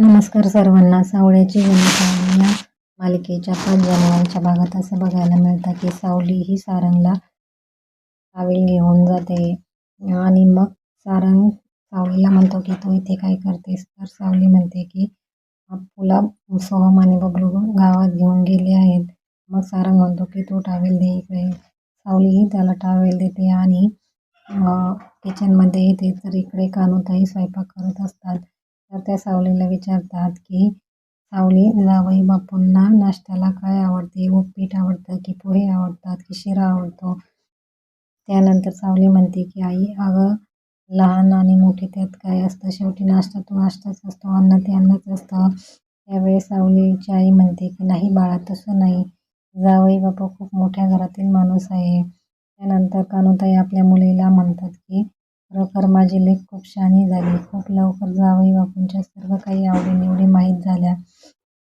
नमस्कार सर्वांना. सावळ्याची भूमिका या मालिकेच्या पाच जनावरांच्या भागात असं बघायला मिळतं की सावली ही सारंगला टावेल घेऊन जाते. आणि मग सारंग सावलीला म्हणतो की तू इथे काय करतेस? तर सावली म्हणते की तुला सोहम आणि बबलू गावात घेऊन गेले आहेत. मग सारंग म्हणतो की तू टावेल दे इकडे. सावलीही त्याला टावेल देते आणि किचनमध्ये येते तर इकडे कानूताई स्वयंपाक करत असतात. तर त्या सावलीला विचारतात की सावली जावई बापूंना नाश्त्याला काय आवडते? उपीट आवडतं की पोहे आवडतात की शिरा आवडतो? त्यानंतर सावली म्हणते की आई अगं लहान आणि मोठी त्यात काय असतं? शेवटी नाश्ता तो नाश्ताच असतो अन्न ते अन्नच असतं. त्यावेळेस सावलीची आई म्हणते की नाही बाळा तसं नाही. जावई बापू खूप मोठ्या घरातील माणूस आहे. त्यानंतर कानोताई आपल्या मुलीला म्हणतात की खरोखर माझी लेक खूप शहाणी झाली. खूप लवकर जावई बापूंच्या सर्व काही आवडीनिवडी माहीत झाल्या.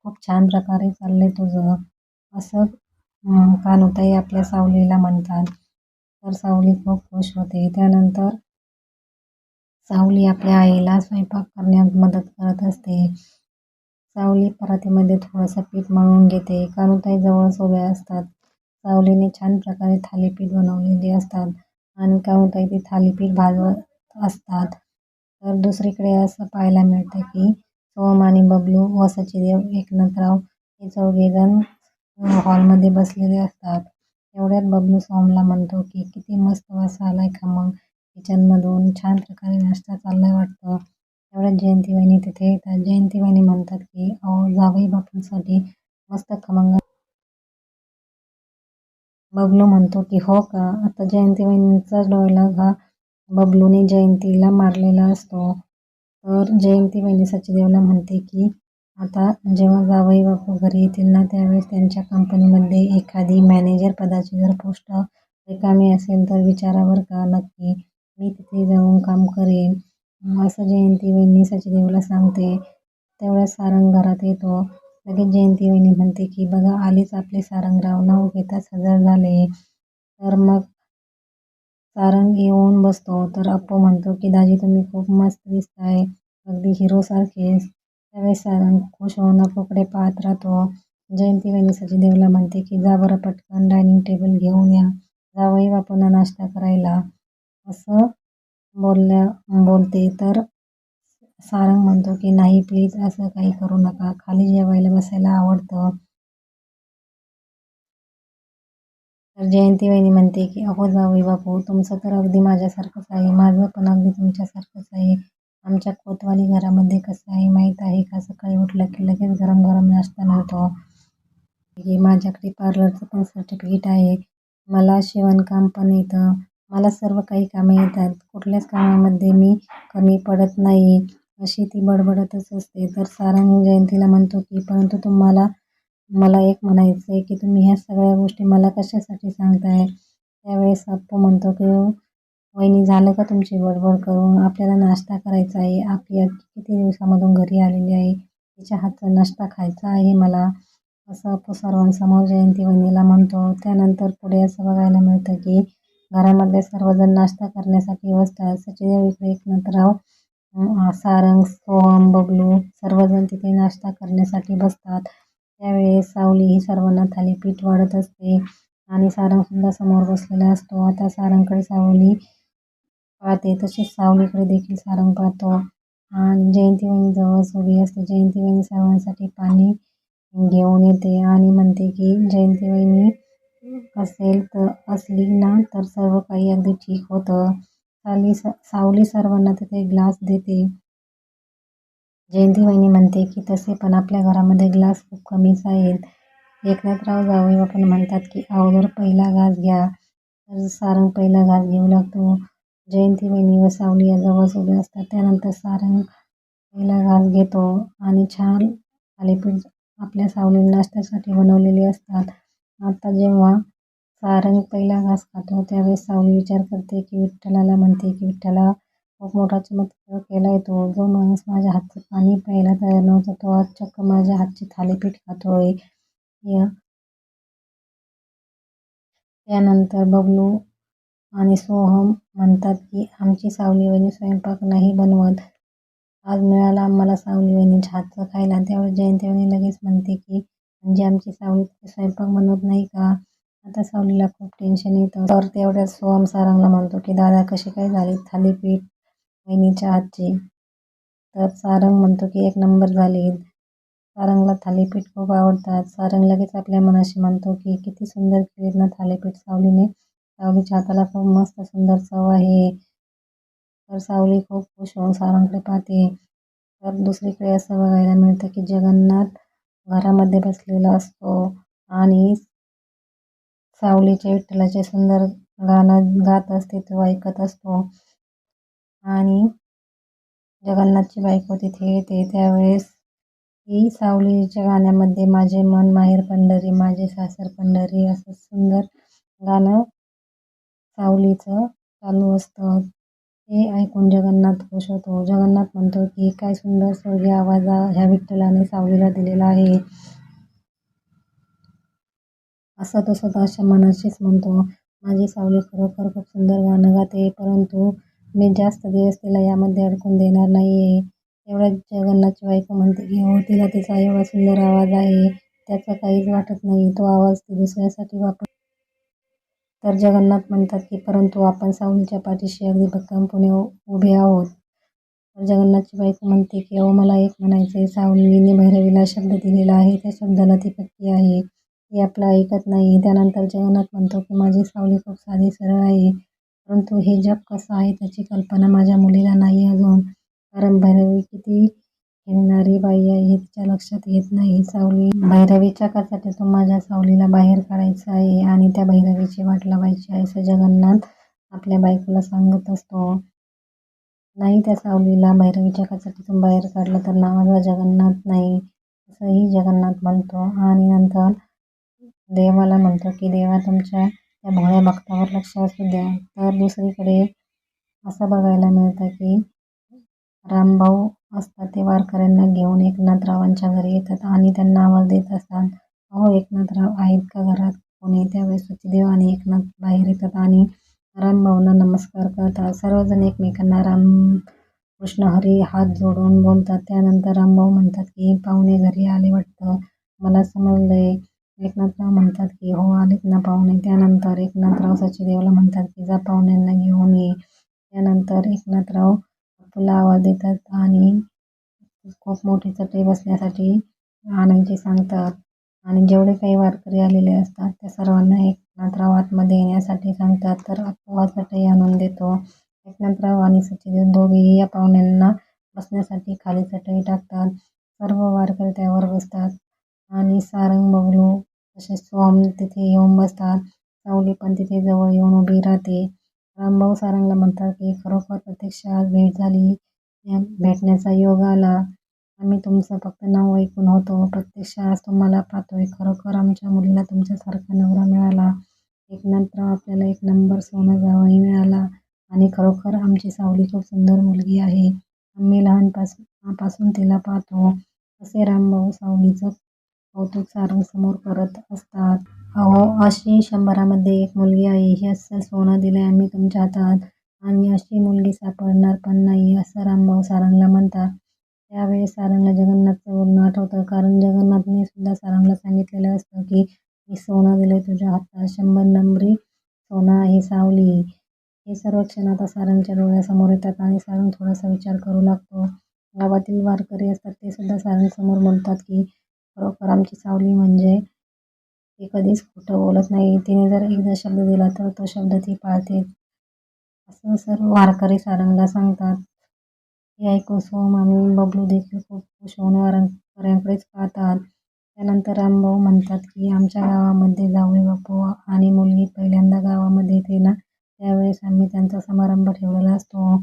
खूप छान प्रकारे चालले तुझं. असं कानुताई आपल्या सावलीला म्हणतात. तर सावली खूप खुश होते. त्यानंतर सावली आपल्या आईला स्वयंपाक करण्यात मदत करत असते. सावली परातीमध्ये थोडंसं पीठ मळून घेते. कानुताई जवळच उभ्या असतात. सावलीने छान प्रकारे थालीपीठ बनवलेली असतात. आणि काय होतंय ते थालीपीठ भाजवत असतात. तर दुसरीकडे असं पाहायला मिळतं की सोम आणि बबलू व सचिदेव एकनाथराव हे चौघेजण हॉलमध्ये बसलेले असतात. एवढ्यात बबलू सोमला म्हणतो की किती मस्त वास आलाय का मग? किचनमधून छान प्रकारे नाश्ता चाललाय वाटतं. एवढ्यात जयंती वहिनी तिथे येतात जयंती वहिनी म्हणतात की अहो जावई बापूंसाठी मस्त खमंग बबलू म्हणतो की हो का? आता जयंती वहिनींचा हा बबलूने जयंतीला मारलेला असतो. तर जयंती वहिनी सचिदेवला म्हणते की आता जेव्हा जावई बापू घरी येतील ना त्यावेळेस त्यांच्या कंपनीमध्ये एखादी मॅनेजर पदाची जर पोस्ट रिकामी असेल तर विचारावर का? नक्की मी तिथे जाऊन काम करेन. असं जयंती वहिनी सचिदेवला सांगते. तेवढ्या सारंग घरात येतो. लगेच जयंती वहिनी म्हणते की बघा आलीच आपले सारंगराव. नाव घेताच हजर झाले. तर मग सारंग येऊन बसतो. तर अप्पू म्हणतो की दाजी तुम्ही खूप मस्त दिसताय. अगदी हिरोसारखेच त्यावेळेस सारंग खुश होऊन अप्पूकडे पाहत राहतो. जयंती वहिनी सचिदेवला म्हणते की जा बरं पटकन डायनिंग टेबल घेऊन या. जावई बापूंना नाश्ता करायला. असं बोलल्या बोलते. तर सारंग म्हणतो की नाही प्लीज असं काही करू नका. खाली जेवायला बसायला आवडतं. तर जयंती वहिनी म्हणते की अहो जावई बापू तुमचं तर अगदी माझ्यासारखंच आहे. माझं पण अगदी तुमच्यासारखंच आहे. आमच्या कोतवाली घरामध्ये कसं आहे माहीत आहे का? सकाळी उठलं की लगेच गरम गरम नाश्ता मिळतो. की माझ्याकडे पार्लरचं पण सर्टिफिकेट आहे. मला शिवणकाम पण येतं. मला सर्व काही कामे येतात. कुठल्याच कामामध्ये मी कमी पडत नाही. अशी ती बडबडतच असते. तर सारंग जयंतीला म्हणतो की परंतु तुम्हाला मला एक म्हणायचं आहे की तुम्ही ह्या सगळ्या गोष्टी मला कशासाठी सांगताय? त्यावेळेस अप्पू म्हणतो की वहिनी झालं का तुमची बडबड करून? आपल्याला नाश्ता करायचा आहे. आपली किती दिवसामधून घरी आलेली आहे? तिच्या हातचा नाश्ता खायचा आहे मला. असं अप्पू सर्वांसमोर जयंती वहिनीला म्हणतो. त्यानंतर पुढे असं बघायला मिळतं की घरामध्ये सर्वजण नाश्ता करण्यासाठी बसतात सचिदेव इकडे एकनाथराव सारंग सोहम बबलू सर्वजण तिथे नाश्ता करण्यासाठी बसतात. त्यावेळेस सावली ही सर्वांना थालीपीठ वाढत असते आणि सारंगसुद्धा समोर बसलेला असतो. आता सारंगकडे सावली पाहते तसेच सावलीकडे देखील सारंग पाहतो. आणि जयंती वहिनी जवळच उभी असते. जयंती वहिनी सर्वांसाठी पाणी घेऊन येते आणि म्हणते की जयंती वहिनी असेल तर असली ना तर सर्व काही अगदी ठीक होतं. साली सावली सर्वांना तिथे ग्लास देते. जयंती वहिनी म्हणते की तसे पण आपल्या घरामध्ये ग्लास खूप कमीच आहेत. एकनाथराव जावई आपण म्हणतात की अगोदर पहिला घास घ्या तर सारंग पहिला घास घेऊ लागतो. जयंती वहिनी व सावली या जवळच उभे असतात. त्यानंतर सारंग पहिला घास घेतो आणि छान थालीपीठ आपल्या सावली नाश्त्यासाठी बनवलेली असतात. आता जेव्हा सारंग पहिला घास खातो त्यावेळेस सावली विचार करते की विठ्ठलाला म्हणते की विठ्ठला खूप मोठा चमत्कार केला तो. जो माणूस माझ्या हातचं पाणी प्यायला तयार नव्हता तो आज चक्क माझ्या हातची थालीपीठ खातोय. या. त्यानंतर बबलू आणि सोहम म्हणतात की आमची सावली वहिनी स्वयंपाक नाही बनवत. आज मिळाला आम्हाला सावली वहिनीच्या हातचं खायला. त्यावेळेस जयंती वहिनी लगेच म्हणते की म्हणजे आमची सावली स्वयंपाक बनवत नाही का? आता सावलीला खूप टेन्शन येतं तर तेवढ्यात सोहम सारंगला म्हणतो की दादा कशी काय झाली थालीपीठ वहिनीच्या हातची? तर सारंग म्हणतो की एक नंबर झाली. सारंगला थालीपीठ खूप आवडतात. सारंग लगेच आपल्या मनाशी म्हणतो की किती सुंदर केलीत ना थालीपीठ सावलीने. सावलीच्या हाताला खूप मस्त सुंदर चव आहे. तर सावली खूप खुश होऊन सारंगकडे पाहते. तर दुसरीकडे असं बघायला मिळतं की जगन्नाथ घरामध्ये बसलेला असतो आणि सावलीच्या विठ्ठलाचे सुंदर गाणं गात असते तो ऐकत असतो. आणि जगन्नाथची बायको तिथे येते. त्यावेळेस ही सावलीच्या गाण्यामध्ये माझे मन माहेर पंढरी माझे सासर पंढरी असं सुंदर गाणं सावलीचं चालू असतं. ते ऐकून जगन्नाथ खुश होतो. जगन्नाथ म्हणतो की काय सुंदर स्वर्गीय आवाज ह्या विठ्ठलाने सावलीला दिलेला आहे. असं तो स्वतःच्या मनाशीच म्हणतो माझी सावली खरोखर खूप सुंदर गाणं गाते परंतु मी जास्त दिवस तिला यामध्ये अडकून देणार नाही आहे एवढ्या जगन्नाथची बायको म्हणते की हो तिला तिचा एवढा सुंदर आवाज आहे त्याचं काहीच वाटत नाही तो आवाज ती दुसऱ्यासाठी वापर तर जगन्नाथ म्हणतात की परंतु आपण सावलीच्या पाठीशी अगदी भक्कमपणे उभे आहोत तर जगन्नाथची बायको म्हणते की अहो मला एक म्हणायचं आहे सावलीने भैरवीला शब्द दिलेला आहे त्या शब्दाला ती पक्की आहे. हे आपलं ऐकत नाही. त्यानंतर जगन्नाथ म्हणतो की माझी सावली खूप साधी सरळ आहे. परंतु हे जग कसं आहे त्याची कल्पना माझ्या मुलीला नाही अजून. कारण भैरवी किती खेळणारी बाई आहे हे तिच्या लक्षात येत नाही. सावली भैरवीच्या तो माझ्या सावलीला बाहेर काढायचं आहे आणि त्या भैरवीची वाट लावायची आहे असं जगन्नाथ आपल्या बायकोला सांगत असतो. नाही त्या सावलीला भैरवीच्या कचाटीतून बाहेर काढलं तर नावाचा जगन्नाथ नाही असंही जगन्नाथ म्हणतो. आणि नंतर देवाला म्हणतो की देवा तुमच्या त्या भोळ्या भक्तावर लक्ष असू द्या. तर दुसरीकडे असं बघायला मिळतं की रामभाऊ असतात ते वारकऱ्यांना घेऊन एकनाथरावांच्या घरी येतात आणि त्यांना आवाज देत असतात अहो एकनाथराव आहेत का घरात? कोणी त्यावेळेस सचदेव आणि एकनाथ बाहेर येतात आणि रामभाऊंना नमस्कार करतात. सर्वजण एकमेकांना राम कृष्ण हरी हात जोडून बोलतात. त्यानंतर रामभाऊ म्हणतात की पाहुणे घरी आले वाटतं. मला समजलंय एकनाथराव म्हणतात की हो आलेत ना पाहुणे त्यानंतर एकनाथराव सचदेवला म्हणतात की जा पाहुण्यांना घेऊन ये. त्यानंतर एकनाथराव आपला आवाज देतात आणि खूप मोठी चटई बसण्यासाठी आणायची सांगतात. आणि जेवढे काही वारकरी आलेले असतात त्या सर्वांना एकनाथराव आतमध्ये येण्यासाठी सांगतात. तर अपवा चटई आणून देतो. एकनाथराव आणि सचिदेव दोघेही या पाहुण्यांना बसण्यासाठी खाली चटई टाकतात. सर्व वारकरी त्यावर बसतात. आणि सारंग बबलू तसेच सोहम तिथे येऊन बसतात. सावली पण तिथे जवळ येऊन उभी राहते. रामभाऊ सारंगला म्हणतात की खरोखर प्रत्यक्षात भेट झाली. भेटण्याचा योग आला. आम्ही तुमचं फक्त नाव ऐकून होतो. प्रत्यक्ष आज तुम्हाला पाहतोय. खरोखर आमच्या मुलीला तुमच्यासारखा नवरा मिळाला. एकनाथराव आपल्याला एक नंबर सोनं जावंही मिळाला. आणि खरोखर आमची सावली खूप सुंदर मुलगी आहे. आम्ही लहानपासून पासून तिला पाहतो. असे रामभाऊ सावलीचं कौतुक सारांसमोर करत असतात. अहो अशी शंभरामध्ये एक मुलगी आहे. ही असं सोनं दिलं आम्ही तुमच्या हातात. आणि अशी मुलगी सापडणार पण नाही असं रामभाऊ सारंगला म्हणतात. त्यावेळेस सारंगला जगन्नाथचं बोलणं आठवतं. कारण जगन्नाथने सुद्धा सारंगला सांगितलेलं असतं की मी सोनं दिलं तुझ्या हातात. शंभर नंबरी सोनं आहे सावली. हे सर्व क्षण आता सारंगच्या डोळ्यासमोर येतात आणि सारंग थोडासा विचार करू लागतो. गावातील वारकरी असतात ते सुद्धा सारंगसमोर बोलतात की खरोखर आमची सावली म्हणजे ती कधीच खोटं बोलत नाही. तिने जर एकदा शब्द दिला तर तो शब्द ती पाळते. असं सर्व वारकरी सारंगला सांगतात. हे ऐकून सोम आम्ही बबलू देखील खूप खुश होऊन वारकऱ्यांकडेच पाहतात. त्यानंतर रामभाऊ म्हणतात की आमच्या गावामध्ये जावई बापू आणि मुलगी पहिल्यांदा गावामध्ये येते ना त्यावेळेस आम्ही त्यांचा समारंभ ठेवलेला असतो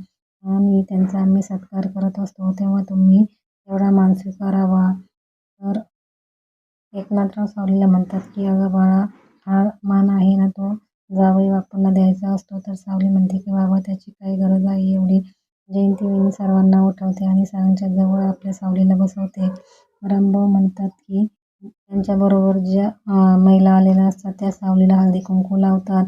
आणि त्यांचा आम्ही सत्कार करत असतो. तेव्हा तुम्ही एवढा मानसिक करावा तर एकनाथराव सावलीला म्हणतात की अगं बाळा हा मान आहे ना तो जावई बापूंना द्यायचा असतो. तर सावली म्हणते की बाबा त्याची काय गरज आहे एवढी. जयंती वहिनी सर्वांना उठवते आणि सरांच्या जवळ आपल्या सावलीला बसवते. रामभाऊ म्हणतात की त्यांच्याबरोबर ज्या महिला आलेल्या असतात त्या सावलीला हळदी कुंकू लावतात.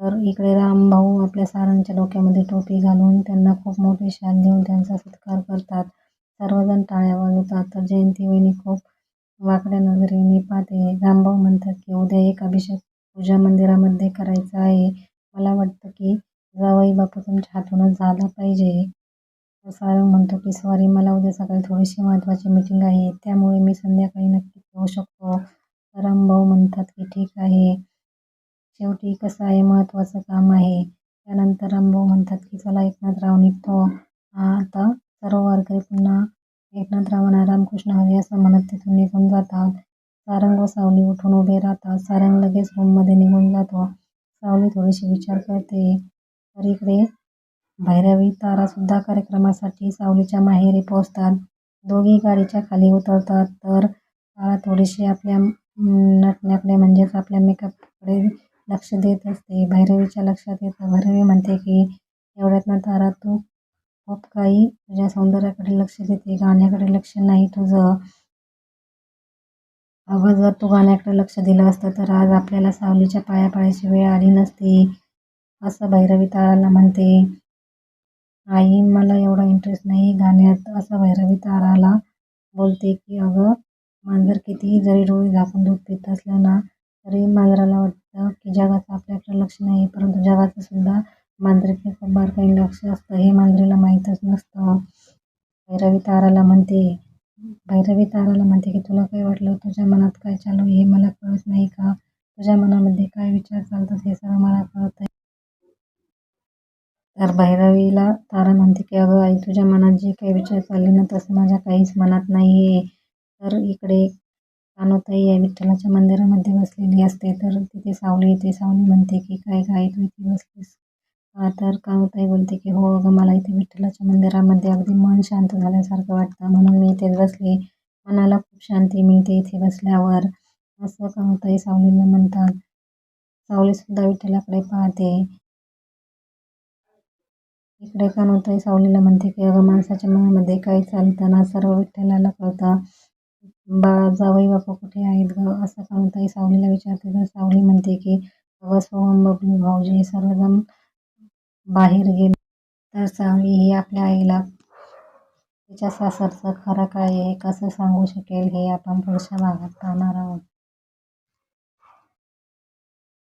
तर इकडे रामभाऊ आपल्या सारांच्या डोक्यामध्ये टोपी घालून त्यांना खूप मोठी शाल देऊन त्यांचा सत्कार करतात. सर्वजण टाळ्या वाजवतात. तर जयंती वहिनी वाकड्यान वाकड्या नजरेने पाहते. रामभाऊ म्हणतात की उद्या एक अभिषेक पूजा मंदिरामध्ये करायचा आहे. मला वाटतं की जावई बापू तुमच्या हातूनच झाला पाहिजे. सारंग म्हणतो की सॉरी मला उद्या सकाळी थोडीशी महत्त्वाची मीटिंग आहे. त्यामुळे मी संध्याकाळी नक्की येऊ शकतो. रामभाऊ म्हणतात की ठीक आहे. शेवटी कसं आहे महत्त्वाचं काम आहे. त्यानंतर रामभाऊ म्हणतात की चला एकनाथराव निघतो. आता सर्व वारकरी पुन्हा एकनाथ रावणा रामकृष्ण हरी असं म्हणत तिथून निघून जातात. सारंग व सावली उठून उभे राहतात. सारंग लगेच रूममध्ये निघून जातो. सावली थोडीशी विचार करते. तर इकडे भैरवी तारासुद्धा कार्यक्रमासाठी सावलीच्या माहेरी पोहोचतात. दोघी गाडीच्या खाली उतरतात. तर तारा थोडीशी आपल्या नटण्याकडे म्हणजेच आपल्या मेकअपकडे लक्ष देत असते. भैरवीच्या लक्षात येतं. भैरवी म्हणते की एवढ्यातनं तारा तू खूप काही तुझ्या सौंदर्याकडे लक्ष देते गाण्याकडे लक्ष नाही तुझं. अगं जर तू गाण्याकडे लक्ष दिलं असतं तर आज आपल्याला सावलीच्या पायापायाची वेळ आली नसती. असं भैरवी ताराला म्हणते. आई मला एवढा इंटरेस्ट नाही गाण्यात. असं भैरवी ताराला बोलते की अगं मांजर कितीही जरी डोळे झाकून दूध पित असलं ना तरी मांजराला वाटतं की जगाचं आपल्याकडे लक्ष नाही परंतु जगाचं सुद्धा मांजरीकडे खूप बारकाईने लक्ष असतं हे मांजरीला माहीतच नसतं. भैरवी ताराला म्हणते भैरवी ताराला म्हणते की तुला काय वाटलं? तुझ्या मनात काय चालू आहे हे मला कळत नाही का? तुझ्या मनामध्ये काय विचार चालतात हे सगळं मला कळत आहे. तर भैरवीला तारा म्हणते की अगं आई तुझ्या मनात जे काही विचार चालले ना तसं माझ्या काहीच मनात नाही आहे तर इकडे कानोताई या विठ्ठलाच्या मंदिरामध्ये बसलेली असते. तर तिथे सावली येते. सावली म्हणते की काय काय तू इथे बसलीस तर काय बोलते की हो अगं मला इथे विठ्ठलाच्या मंदिरामध्ये अगदी मन शांत झाल्यासारखं वाटतं. म्हणून मी इथे बसले. मनाला खूप शांती मिळते इथे बसल्यावर. असं कानोताई सावलीला म्हणतात. सावलीसुद्धा विठ्ठलाकडे पाहते. इकडे कानोताई सावलीला म्हणते की अगं माणसाच्या मनामध्ये काही चालतं ना सर्व विठ्ठलाला कळतं. बा जावई बापा कुठे आहेत ग? असं कानोताई सावलीला विचारते. तर सावली म्हणते की अगं सोहम बबलू भाऊजी सर्वजण बाहेर गेले तर सावली ही आपल्या आईला तिच्या सासरचं खरं काय आहे? कसं सांगू शकेल हे आपण पुढच्या भागात पाहणार आहोत.